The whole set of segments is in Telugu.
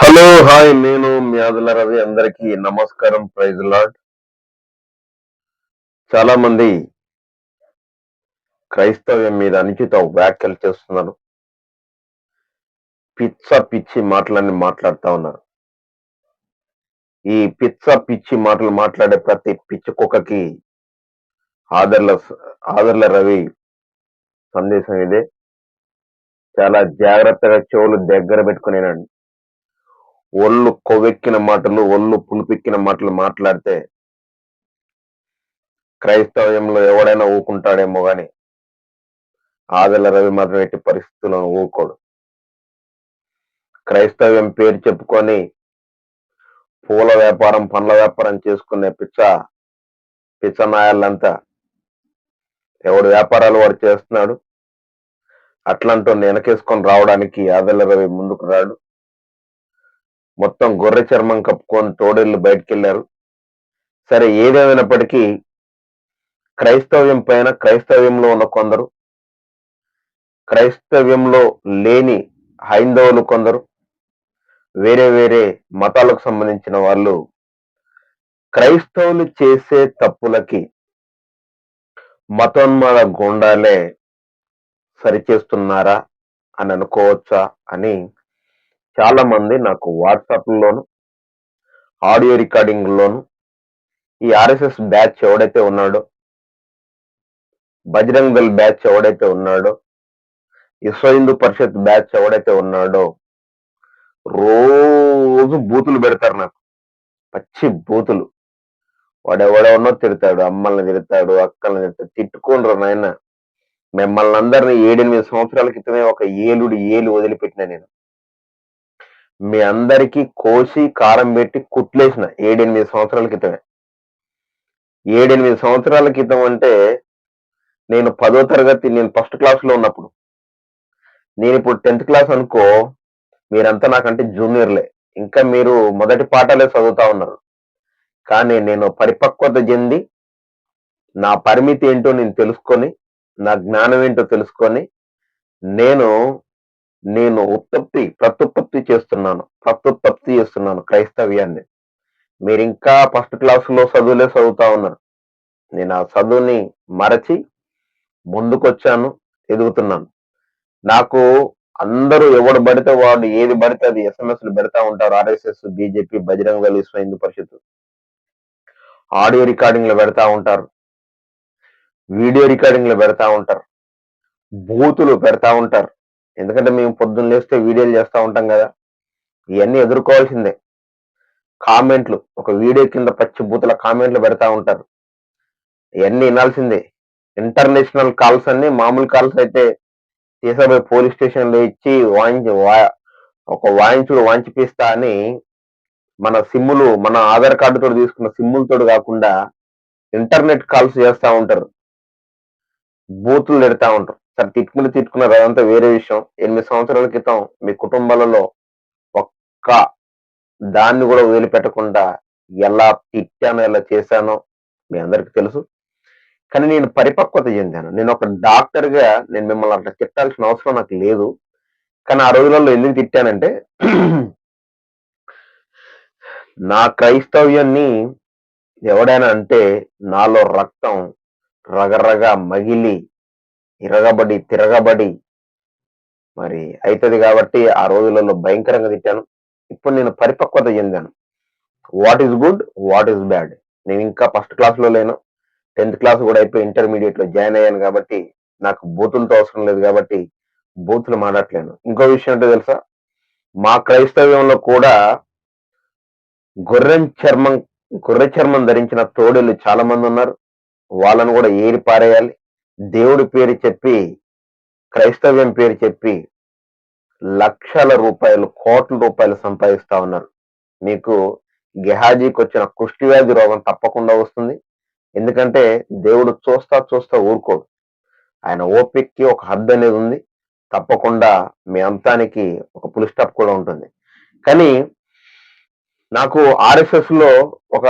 హలో హాయ్ నేను మ్యాదుల రవి. అందరికీ నమస్కారం ప్రైజ్ లాడ్. చాలా మంది క్రైస్తవ్యం మీద అనుచిత వ్యాఖ్యలు చేస్తున్నారు. పిచ్చ పిచ్చి మాటలన్నీ మాట్లాడుతా ఉన్నారు. ఈ పిచ్చ పిచ్చి మాటలు మాట్లాడే ప్రతి పిచ్చి కుక్కకి ఆదర్ల ఆదర్ల రవి సందేశం ఇదే. చాలా జాగ్రత్తగా చెవులు దగ్గర పెట్టుకునేనండి ఒళ్ళు కొవ్వెక్కిన మాటలు ఒళ్ళు పులిపెక్కిన మాటలు మాట్లాడితే క్రైస్తవ్యంలో ఎవడైనా ఊకుంటాడేమో గాని ఆదల రవి మాత్రం ఎట్టి పరిస్థితులను ఊకోడు. క్రైస్తవ్యం పేరు చెప్పుకొని పూల వ్యాపారం పండ్ల వ్యాపారం చేసుకునే పిచ్చ పిచ్చ ఎవడు వ్యాపారాలు వాడు చేస్తున్నాడు అట్లాంటి వెనకేసుకొని రావడానికి ఆదల రవి ముందుకు రాడు. మొత్తం గొర్రె చర్మం కప్పుకొని తోడేళ్ళు బయటికి వెళ్ళారు సరే ఏదేమైనప్పటికీ క్రైస్తవ్యం పైన క్రైస్తవ్యంలో ఉన్న కొందరు క్రైస్తవ్యంలో లేని హైందవులు కొందరు వేరే వేరే మతాలకు సంబంధించిన వాళ్ళు క్రైస్తవులు చేసే తప్పులకి మతోన్మాద గుండాలే సరిచేస్తున్నారా అని అనుకోవచ్చా అని చాలా మంది నాకు వాట్సాప్ లోను ఆడియో రికార్డింగ్ లోను ఈ ఆర్ఎస్ఎస్ బ్యాచ్ ఎవడైతే ఉన్నాడో బజరంగ్ దళ్ బ్యాచ్ ఎవడైతే ఉన్నాడో విశ్వ హిందూ పరిషత్ బ్యాచ్ ఎవడైతే ఉన్నాడో రోజు బూతులు పెడతారు నాకు. పచ్చి బూతులు. వాడెవడెవనో తిడతాడు అమ్మల్ని తిడతాడు అక్కల్ని తిడతాడు తిట్టుకోనరు నాయన. మిమ్మల్ని అందరినీ ఏడెనిమిది సంవత్సరాల క్రితమే ఒక ఏలుడు ఏలు వదిలిపెట్టిన నేను. మీ అందరికీ కోసి కారం పెట్టి కుట్లేసిన ఏడెనిమిది సంవత్సరాల క్రితమే. ఏడెనిమిది సంవత్సరాల క్రితం అంటే నేను పదో తరగతి నేను ఫస్ట్ క్లాస్లో ఉన్నప్పుడు. నేను ఇప్పుడు టెన్త్ క్లాస్ అనుకో మీరంతా నాకంటే జూనియర్లే ఇంకా మీరు మొదటి పాఠాలే చదువుతా ఉన్నారు. కానీ నేను పరిపక్వత చెంది నా పరిమితి ఏంటో నేను తెలుసుకొని నా జ్ఞానం ఏంటో తెలుసుకొని నేను నేను ఉత్పత్తి ప్రత్యుత్పత్తి చేస్తున్నాను. ప్రత్యుత్పత్తి చేస్తున్నాను క్రైస్తవ్యాన్ని. మీరు ఇంకా ఫస్ట్ క్లాసులో చదువులే చదువుతా ఉన్నారు. నేను ఆ చదువుని మరచి ముందుకొచ్చాను ఎదుగుతున్నాను. నాకు అందరూ ఎవడు పడితే వాడు ఏది పడితే అది ఎస్ఎంఎస్లు పెడతా ఉంటారు. ఆర్ఎస్ఎస్ బీజేపీ బజరంగ దళ విశ్వ హిందూ పరిషత్ ఆడియో రికార్డింగ్లు పెడతా ఉంటారు. వీడియో రికార్డింగ్లు పెడతా ఉంటారు. బూతులు పెడతా ఉంటారు. ఎందుకంటే మేము పొద్దున్న లేస్తే వీడియోలు చేస్తూ ఉంటాం కదా. ఇవన్నీ ఎదుర్కోవాల్సిందే. కామెంట్లు ఒక వీడియో కింద పచ్చి బూతుల కామెంట్లు పెడతా ఉంటారు. ఇవన్నీ వినాల్సిందే. ఇంటర్నేషనల్ కాల్స్ అన్ని మామూలు కాల్స్ అయితే తీసుకుపోయి పోలీస్ స్టేషన్లో ఇచ్చి వాయించి వా- ఒక వాయించుడు వాంచిపిస్తా అని మన సిమ్ములు మన ఆధార్ కార్డుతో తీసుకున్న సిమ్ములతో కాకుండా ఇంటర్నెట్ కాల్స్ చేస్తూ ఉంటారు. బూతులు పెడతా ఉంటారు. సరే తిట్టుకుని తిట్టుకున్నారు అదంతా వేరే విషయం. ఎనిమిది సంవత్సరాల క్రితం మీ కుటుంబాలలో ఒక్క దాన్ని కూడా వదిలిపెట్టకుండా ఎలా తిట్టానో ఎలా చేశానో మీ అందరికి తెలుసు. కానీ నేను పరిపక్వత చెందాను. నేను ఒక డాక్టర్గా నేను మిమ్మల్ని అట్లా తిట్టాల్సిన అవసరం నాకు లేదు. కానీ ఆ రోజులలో ఎందుకు తిట్టానంటే నా క్రైస్తవ్యాన్ని ఎవడైనా అంటే నాలో రక్తం రగరగ మగిలి ఇరగబడి తిరగబడి మరి అవుతుంది కాబట్టి ఆ రోజులలో భయంకరంగా తిట్టాను. ఇప్పుడు నేను పరిపక్వత చెందాను. What is good what is bad నేను ఇంకా ఫస్ట్ క్లాస్లో లేను. టెన్త్ క్లాస్ కూడా అయిపోయి ఇంటర్మీడియట్లో జాయిన్ అయ్యాను కాబట్టి నాకు బూతులతో అవసరం లేదు కాబట్టి బూతులు మాట్లాడలేను ఇంకో విషయం ఏంటో తెలుసా? మా క్రైస్తవ్యంలో కూడా గొర్రెం చర్మం గొర్రె చర్మం ధరించిన తోడేళ్ళు చాలా మంది ఉన్నారు. వాళ్ళను కూడా ఏరి పారేయాలి దేవుడి పేరు చెప్పి క్రైస్తవ్యం పేరు చెప్పి లక్షల రూపాయలు కోట్ల రూపాయలు సంపాదిస్తా ఉన్నారు. మీకు గెహాజీకి వచ్చిన కుష్టివ్యాధి రోగం తప్పకుండా వస్తుంది. ఎందుకంటే దేవుడు చూస్తా చూస్తా ఊరుకోడు. ఆయన ఓపిక్కి ఒక హద్దు అనేది ఉంది. తప్పకుండా మీ అంతానికి ఒక పులి స్టాప్ కూడా ఉంటుంది. కానీ నాకు ఆర్ఎస్ఎస్లో ఒక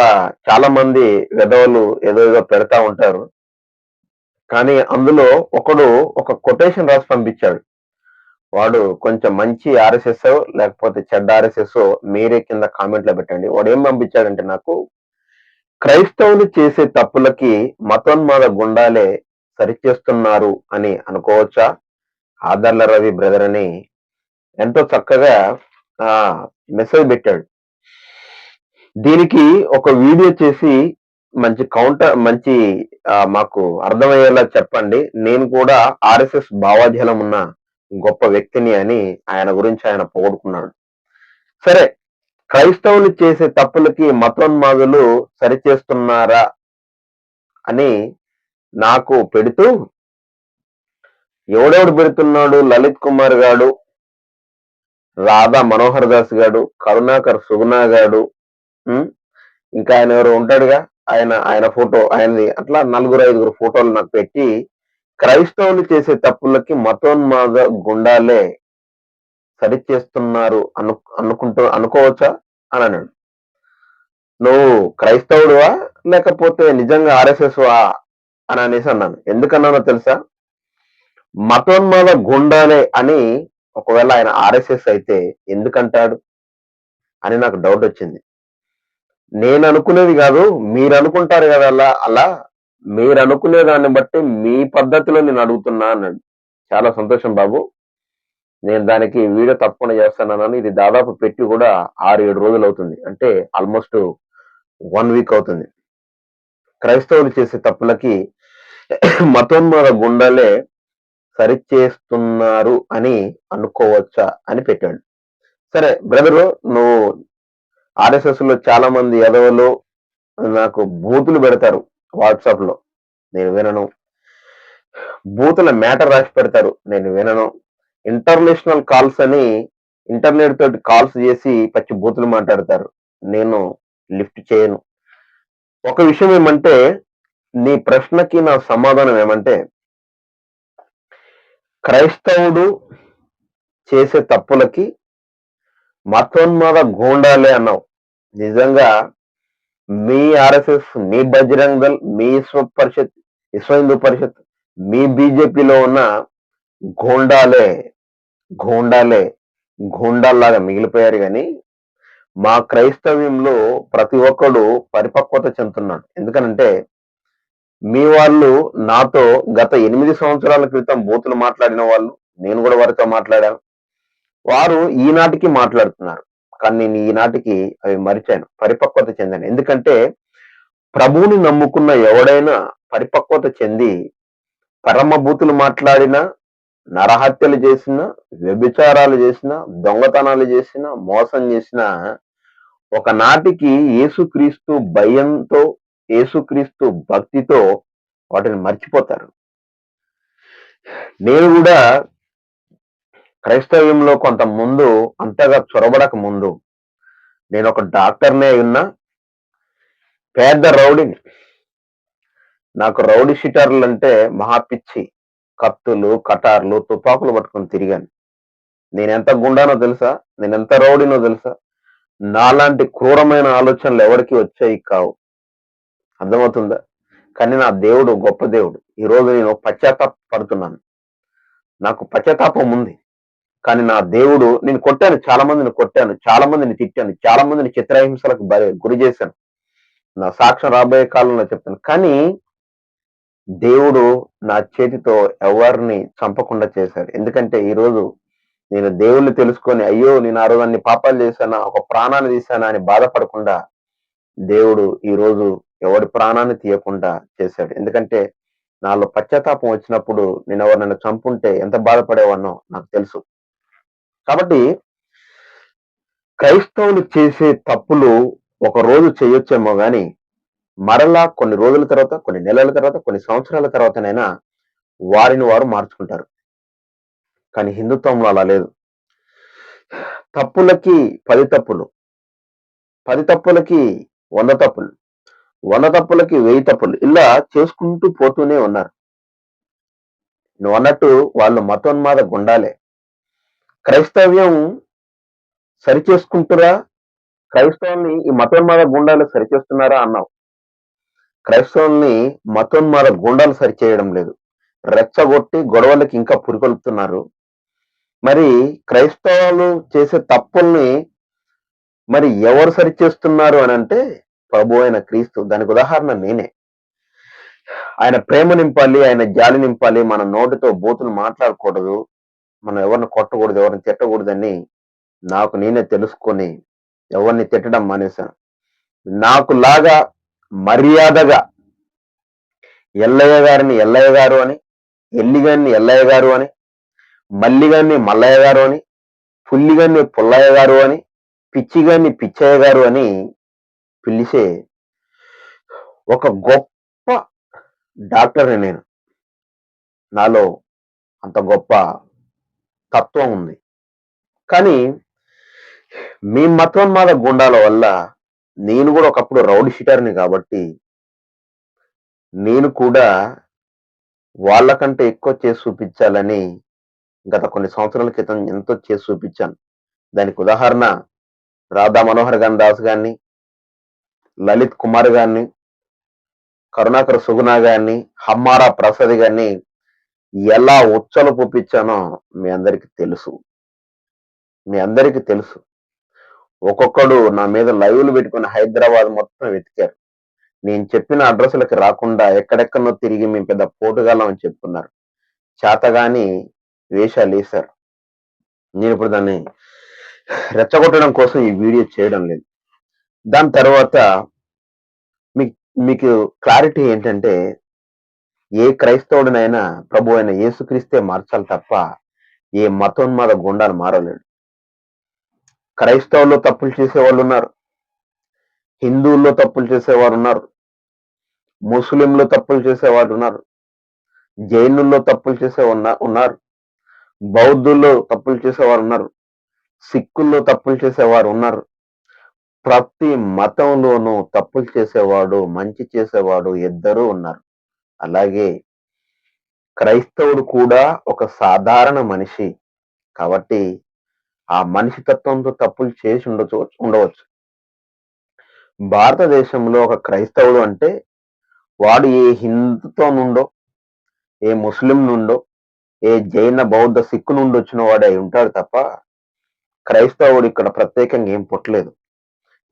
చాలా మంది విధవలు ఏదో ఏదో పెడతా ఉంటారు. కానీ అందులో ఒకడు ఒక కొటేషన్ రాసి పంపించాడు. వాడు కొంచెం మంచి ఆర్ఎస్ఎస్ లేకపోతే చెడ్డ ఆర్ఎస్ఎస్ మీరే కింద కామెంట్లో పెట్టండి. వాడు ఏం పంపించాడంటే నాకు క్రైస్తవులు చేసే తప్పులకి మతోన్మాద గుండాలే సరిచేస్తున్నారు అని అనుకోవచ్చా? ఆదర్ల రవి బ్రదర్ అని ఎంతో చక్కగా ఆ మెసేజ్ పెట్టాడు. దీనికి ఒక వీడియో చేసి మంచి కౌంటర్ మంచి మాకు అర్థమయ్యేలా చెప్పండి. నేను కూడా ఆర్ఎస్ఎస్ భావాధ్యాలం ఉన్న గొప్ప వ్యక్తిని అని ఆయన గురించి ఆయన పొగడుకున్నాడు సరే క్రైస్తవులు చేసే తప్పులకి మతోన్మాదులు సరిచేస్తున్నారా అని నాకు పెడుతూ ఎవడెవడు పెడుతున్నాడు? లలిత్ కుమార్ గాడు రాధా మనోహర్ దాస్ గాడు కరుణాకర్ సుగుణా గాడు ఇంకా ఆయన ఎవరు ఉంటాడుగా? ఆయన ఆయన ఫోటో ఆయనది అట్లా నలుగురు ఐదుగురు ఫోటోలు నాకు పెట్టి క్రైస్తవులు చేసే తప్పులకి మతోన్మాద గుండాలే సరిచేస్తున్నారు అను అనుకుంటూ అనుకోవచ్చా? అని అన్నాడు. నువ్వు క్రైస్తవుడువా? లేకపోతే నిజంగా ఆర్ఎస్ఎస్ వా అని అనేసి అన్నాను. ఎందుకన్నానో తెలుసా? మతోన్మాద గుండాలే అని ఒకవేళ ఆయన ఆర్ఎస్ఎస్ అయితే ఎందుకంటాడు? అని నాకు డౌట్ వచ్చింది. నేను అనుకునేది కాదు మీరు అనుకుంటారు కదా అలా అలా మీరు అనుకునే దాన్ని బట్టి మీ పద్ధతిలో నేను అడుగుతున్నా అన్నాడు. చాలా సంతోషం బాబు. నేను దానికి వీడియో తప్పకుండా చేస్తానన్నాను ఇది దాదాపు పెట్టి కూడా ఆరు ఏడు రోజులు అవుతుంది. అంటే ఆల్మోస్ట్ వన్ వీక్ అవుతుంది. క్రైస్తవులు చేసే తప్పులకి మతోన్మాద గుండాలే సరిచేస్తున్నారు అని అనుకోవచ్చా అని పెట్టాడు. సరే బ్రదరు నువ్వు ఆర్ఎస్ఎస్లో చాలా మంది ఎదవలు నాకు బూతులు పెడతారు వాట్సాప్లో. నేను వినను. బూతుల మ్యాటర్ రాసి పెడతారు. నేను వినను. ఇంటర్నేషనల్ కాల్స్ అని ఇంటర్నెట్ తోటి కాల్స్ చేసి పచ్చి బూతులు మాట్లాడతారు. నేను లిఫ్ట్ చేయను. ఒక విషయం ఏమంటే నీ ప్రశ్నకి నా సమాధానం ఏమంటే క్రైస్తవుడు చేసే తప్పులకి మతోన్మాద గూండాలే అన్నావు. నిజంగా మీ ఆర్ఎస్ఎస్ మీ బజరంగ్ దళ్ మీ పరిషత్ విశ్వ హిందూ పరిషత్ మీ బీజేపీలో ఉన్న గోండాలే గోండాలే గోండాల్లాగా మిగిలిపోయారు కానీ మా క్రైస్తవ్యంలో ప్రతి ఒక్కడు పరిపక్వత చెందుతున్నాడు. ఎందుకనంటే మీ వాళ్ళు నాతో గత ఎనిమిది సంవత్సరాల క్రితం బూతులు మాట్లాడిన వాళ్ళు నేను కూడా వారితో మాట్లాడాను. వారు ఈనాటికి మాట్లాడుతున్నారు. కానీ నేను ఈనాటికి అవి మరిచాను పరిపక్వత చెందాను. ఎందుకంటే ప్రభువుని నమ్ముకున్న ఎవడైనా పరిపక్వత చెంది పరమభూతులు మాట్లాడినా నరహత్యలు చేసిన వ్యభిచారాలు చేసిన దొంగతనాలు చేసిన మోసం చేసిన ఒకనాటికి యేసుక్రీస్తు భయంతో యేసుక్రీస్తు భక్తితో వాటిని మర్చిపోతారు. నేను కూడా క్రైస్తవ్యంలో కొంత ముందు అంతగా చొరబడక ముందు నేను ఒక డాక్టర్నే ఉన్నా పేద రౌడీని. నాకు రౌడీ షిటర్లు అంటే మహాపిచ్చి కత్తులు కటార్లు తుపాకులు పట్టుకొని తిరిగాను. నేను ఎంత గుండానో తెలుసా? నేను ఎంత రౌడీనో తెలుసా? నాలాంటి క్రూరమైన ఆలోచనలు ఎవరికి వచ్చాయి కావు. అర్థమవుతుందా? కానీ నా దేవుడు గొప్ప దేవుడు. ఈరోజు నేను పశ్చాత్తాప పడుతున్నాను నాకు పశ్చాత్తాపం ఉంది. కానీ నా దేవుడు నేను కొట్టాను చాలా మందిని కొట్టాను చాలా మందిని తిట్టాను చాలా మందిని చిత్రహింసలకు గురి చేశాను. నా సాక్ష్యం రాబోయే కాలంలో చెప్తాను. కానీ దేవుడు నా చేతితో ఎవరిని చంపకుండా చేశాడు. ఎందుకంటే ఈ రోజు నేను దేవుణ్ణి తెలుసుకొని అయ్యో నేను ఆ రోజు అన్ని పాపాలు చేశానా ఒక ప్రాణాన్ని తీశానా అని బాధపడకుండా దేవుడు ఈ రోజు ఎవరి ప్రాణాన్ని తీయకుండా చేశాడు. ఎందుకంటే నాలో పశ్చాత్తాపం వచ్చినప్పుడు నేను ఎవరు నన్ను చంపుంటే ఎంత బాధపడేవాన్నో నాకు తెలుసు. కాబట్టి క్రైస్తవులు చేసే తప్పులు ఒక రోజు చేయొచ్చేమో కానీ మరలా కొన్ని రోజుల తర్వాత కొన్ని నెలల తర్వాత కొన్ని సంవత్సరాల తర్వాతనైనా వారిని వారు మార్చుకుంటారు. కానీ హిందుత్వంలో అలా లేదు. తప్పులకి పది తప్పులు. పది తప్పులకి వంద తప్పులు. వంద తప్పులకి వెయ్యి తప్పులు. ఇలా చేసుకుంటూ పోతూనే ఉన్నారు. నువ్వు అన్నట్టు వాళ్ళు మతోన్మాద గుండాలే. క్రైస్తవ్యం సరిచేసుకుంటురా? క్రైస్తవుల్ని ఈ మతోన్మాద గుండాలు సరిచేస్తున్నారా అన్నావు. క్రైస్తవుల్ని మతోన్మాద గుండాలు సరిచేయడం లేదు. రెచ్చగొట్టి గొడవలకి ఇంకా పురికొల్పుతున్నారు. మరి క్రైస్తవులు చేసే తప్పుల్ని మరి ఎవరు సరిచేస్తున్నారు అని అంటే ప్రభు అయిన క్రీస్తు. దానికి ఉదాహరణ నేనే. ఆయన ప్రేమ నింపాలి ఆయన జాలి నింపాలి మన నోటితో బూతులు మాట్లాడకూడదు. మనం ఎవరిని కొట్టకూడదు ఎవరిని తిట్టకూడదని నాకు నేనే తెలుసుకొని ఎవరిని తిట్టడం మానేశాను. నాకు లాగా మర్యాదగా ఎల్లయ్య గారిని ఎల్లయ్య గారు అని ఎల్లిగాన్ని ఎల్లయ్య గారు అని మల్లిగాన్ని మల్లయ్య గారు అని పుల్లిగాన్ని పుల్లయ్య గారు అని పిచ్చిగాన్ని పిచ్చయ్య గారు అని పిలిచే ఒక గొప్ప డాక్టర్ని నేను. నాలో అంత గొప్ప తత్వం ఉంది. కానీ మీ మతోన్మాద గుండాల వల్ల నేను కూడా ఒకప్పుడు రౌడీ షీటర్ని కాబట్టి నేను కూడా వాళ్ళకంటే ఎక్కువ చేసి చూపించాలని గత కొన్ని సంవత్సరాల క్రితం ఎంతో చేసి చూపించాను. దానికి ఉదాహరణ రాధా మనోహర్ గాని దాస్ గారిని లలిత్ కుమార్ గారిని కరుణాకర్ సుగుణ గారిని హమ్మారా ప్రసాద్ గారిని ఎలా ఉచ్చలు పుప్పించానో మీ అందరికి తెలుసు. మీ అందరికి తెలుసు. ఒక్కొక్కడు నా మీద లైవ్లు పెట్టుకుని హైదరాబాద్ మొత్తం వెతికారు. నేను చెప్పిన అడ్రస్లకి రాకుండా ఎక్కడెక్కడో తిరిగి మేము పెద్ద పోటుగాలం అని చెప్పుకున్నారు చేతగాని వేషాలు వేశారు. నేను ఇప్పుడు దాన్ని రెచ్చగొట్టడం కోసం ఈ వీడియో చేయడం లేదు. దాని తర్వాత మీకు మీకు క్లారిటీ ఏంటంటే ఏ క్రైస్తవుడినైనా ప్రభు అయిన యేసుక్రీస్తే మార్చాలి తప్ప ఏ మతోన్మాద గుండాలు మారలేడు. క్రైస్తవుల్లో తప్పులు చేసే వాళ్ళు ఉన్నారు. హిందువుల్లో తప్పులు చేసేవారు ఉన్నారు. ముస్లింలు తప్పులు చేసేవారు ఉన్నారు. జైనుల్లో తప్పులు చేసే ఉన్నారు. బౌద్ధుల్లో తప్పులు చేసేవారు ఉన్నారు. సిక్కుల్లో తప్పులు చేసేవారు ఉన్నారు. ప్రతి మతంలోనూ తప్పులు చేసేవాడు మంచి చేసేవాడు ఇద్దరూ ఉన్నారు. అలాగే క్రైస్తవుడు కూడా ఒక సాధారణ మనిషి. కాబట్టి ఆ మనిషి తత్వంతో తప్పులు చేసి ఉండొచ్చు ఉండవచ్చు. భారతదేశంలో ఒక క్రైస్తవుడు అంటే వాడు ఏ హిందుతో నుండో ఏ ముస్లిం నుండో ఏ జైన బౌద్ధ సిక్కు నుండి వచ్చిన వాడే అయి ఉంటాడు తప్ప క్రైస్తవుడు ఇక్కడ ప్రత్యేకంగా ఏం పుట్టలేదు.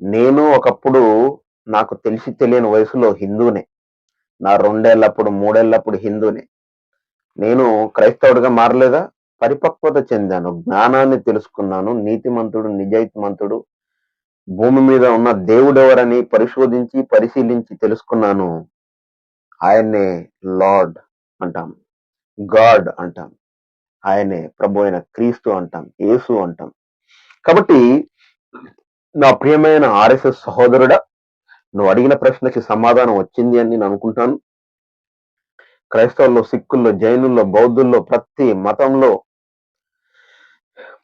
నేను ఒకప్పుడు నాకు తెలిసి తెలియని వయసులో హిందూనే నా రెండేళ్ళప్పుడు మూడేళ్ళప్పుడు హిందూని. నేను క్రైస్తవుడిగా మారలేదా? పరిపక్వత చెందాను. జ్ఞానాన్ని తెలుసుకున్నాను. నీతిమంతుడు నిజాయితీమంతుడు. భూమి మీద ఉన్న దేవుడెవరని పరిశోధించి పరిశీలించి తెలుసుకున్నాను. ఆయన్నే లార్డ్ అంటాం. గాడ్ అంటాం. ఆయనే ప్రభు అయిన క్రీస్తు అంటాం. యేసు అంటాం. కాబట్టి నా ప్రియమైన ఆర్ఎస్ఎస్ సహోదరుడా నువ్వు అడిగిన ప్రశ్నకి సమాధానం వచ్చింది అని నేను అనుకుంటాను. క్రైస్తవుల్లో సిక్కుల్లో జైనుల్లో బౌద్ధుల్లో ప్రతి మతంలో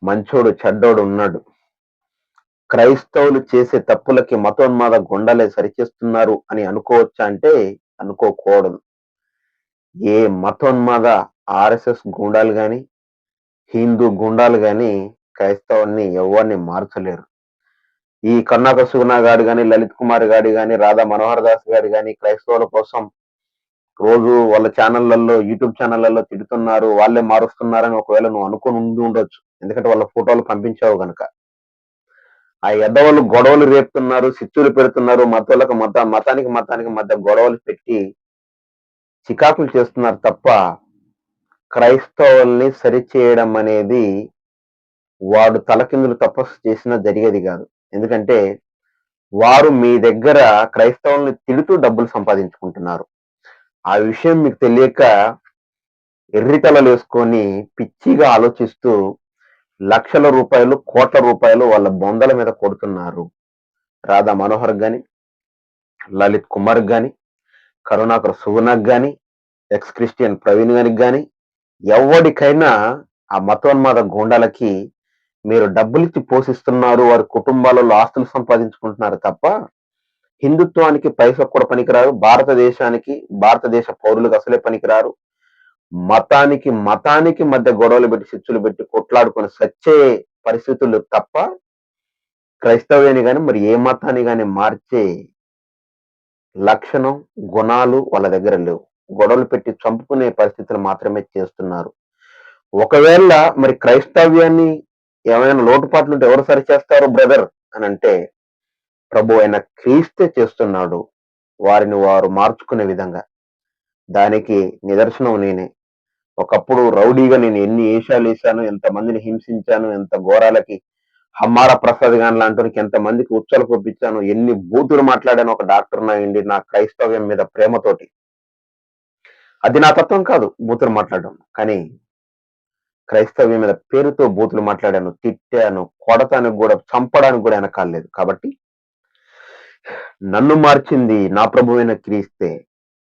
మంచోడు చెడ్డోడు ఉన్నాడు. క్రైస్తవులు చేసే తప్పులకి మతోన్మాద గుండలే సరిచేస్తున్నారు అని అనుకోవచ్చా అంటే అనుకోకూడదు. ఏ మతోన్మాద ఆర్ఎస్ఎస్ గుండాలు కానీ హిందూ గుండాలు కానీ క్రైస్తవుల్ని ఎవరిని మార్చలేరు. ఈ కన్నాక సుగుణ గారు కానీ లలిత్ కుమార్ గారు కానీ రాధా మనోహర్ దాస్ గారు కానీ క్రైస్తవుల కోసం రోజు వాళ్ళ ఛానళ్ళలో యూట్యూబ్ ఛానళ్ళలో తిడుతున్నారు. వాళ్ళే మారుస్తున్నారని ఒకవేళ నువ్వు అనుకుని ఉండి ఉండొచ్చు. ఎందుకంటే వాళ్ళ ఫోటోలు పంపించావు గనక. ఆ ఎద్దవాళ్ళు గొడవలు రేపుతున్నారు సిచ్చులు పెడుతున్నారు మతాలకు మత మతానికి మతానికి మధ్య గొడవలు పెట్టి చికాకులు చేస్తున్నారు తప్ప క్రైస్తవుల్ని సరిచేయడం అనేది వాడు తలకిందులు తపస్సు చేసినా జరిగేది కాదు. ఎందుకంటే వారు మీ దగ్గర క్రైస్తవుల్ని తిడుతూ డబ్బులు సంపాదించుకుంటున్నారు. ఆ విషయం మీకు తెలియక ఎర్రితలలు వేసుకొని పిచ్చిగా ఆలోచిస్తూ లక్షల రూపాయలు కోట్ల రూపాయలు వాళ్ళ బొందల మీద కొడుతున్నారు. రాధా మనోహర్ గాని లలిత్ కుమార్ గాని కరుణాకర్ సుగుణక్ గాని ఎక్స్ క్రిస్టియన్ ప్రవీణ్ గానికి గాని ఎవరికైనా ఆ మతోన్మాద గూండాలకి మీరు డబ్బులిచ్చి పోషిస్తున్నారు వారి కుటుంబాలలో ఆస్తులు సంపాదించుకుంటున్నారు తప్ప హిందుత్వానికి పైసలు కూడా పనికిరారు భారతదేశానికి భారతదేశ పౌరులకు అసలే పనికిరారు. మతానికి మతానికి మధ్య గొడవలు పెట్టి చిచ్చులు పెట్టి కొట్లాడుకొని సచ్చే పరిస్థితులు తప్ప క్రైస్తవ్యాన్ని కానీ మరి ఏ మతాన్ని కానీ మార్చే లక్షణం గుణాలు వాళ్ళ దగ్గర లేవు. గొడవలు పెట్టి చంపుకునే పరిస్థితులు మాత్రమే చేస్తున్నారు. ఒకవేళ మరి క్రైస్తవ్యాన్ని ఏమైనా లోటుపాట్లు ఉంటే ఎవరు సరిచేస్తారు బ్రదర్? అని అంటే ప్రభు ఆయన క్రీస్తే చేస్తున్నాడు. వారిని వారు మార్చుకునే విధంగా. దానికి నిదర్శనం నేనే. ఒకప్పుడు రౌడీగా నేను ఎన్ని ఏషాలు వేశాను ఎంతమందిని హింసించాను ఎంత ఘోరాలకి హమ్మార ప్రసాద్ గాన్ లాంటి ఎంత మందికి ఉచ్చలు పంపించాను ఎన్ని బూతులు మాట్లాడాను ఒక డాక్టర్ నాయండి నా క్రైస్తవ్యం మీద ప్రేమతోటి. అది నా తత్వం కాదు బూతులు మాట్లాడడం. కానీ క్రైస్తవ్యం మీద పేరుతో బూతులు మాట్లాడాను తిట్టాను కొడతానికి కూడా చంపడానికి కూడా వెనకాలేదు కాబట్టి నన్ను మార్చింది నా ప్రభువైన క్రీస్తే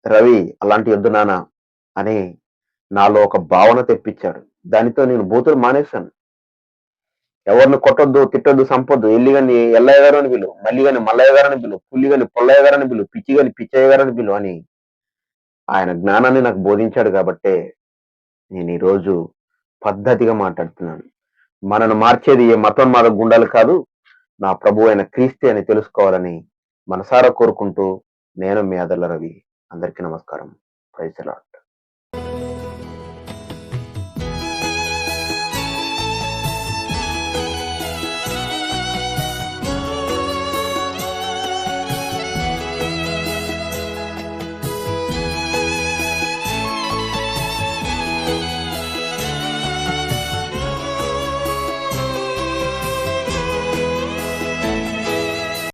రవి అలాంటి వద్దు నాన్న అని నాలో ఒక భావన తెప్పించాడు. దానితో నేను బూతులు మానేశాను. ఎవరిని కొట్టొద్దు తిట్టొద్దు సంపొద్దు ఎల్లి గాని ఎల్లయ్య గారు అని పిలువు మల్లి గాని మల్లయ్య గారు అని పిలువు పుల్లి గాని పుల్లయ్య గారు అని పిలువు పిచ్చి గాని పిచ్చయ్య గారు అని పిలువు అని ఆయన జ్ఞానాన్ని నాకు బోధించాడు కాబట్టే నేను ఈరోజు పద్ధతిగా మాట్లాడుతున్నాను. మనను మార్చేది ఏ మతం మాద గుండాలు కాదు నా ప్రభు అయిన క్రీస్తే అని తెలుసుకోవాలని మనసారా కోరుకుంటూ నేను మీ అదల రవి. అందరికీ నమస్కారం. ప్రైజ్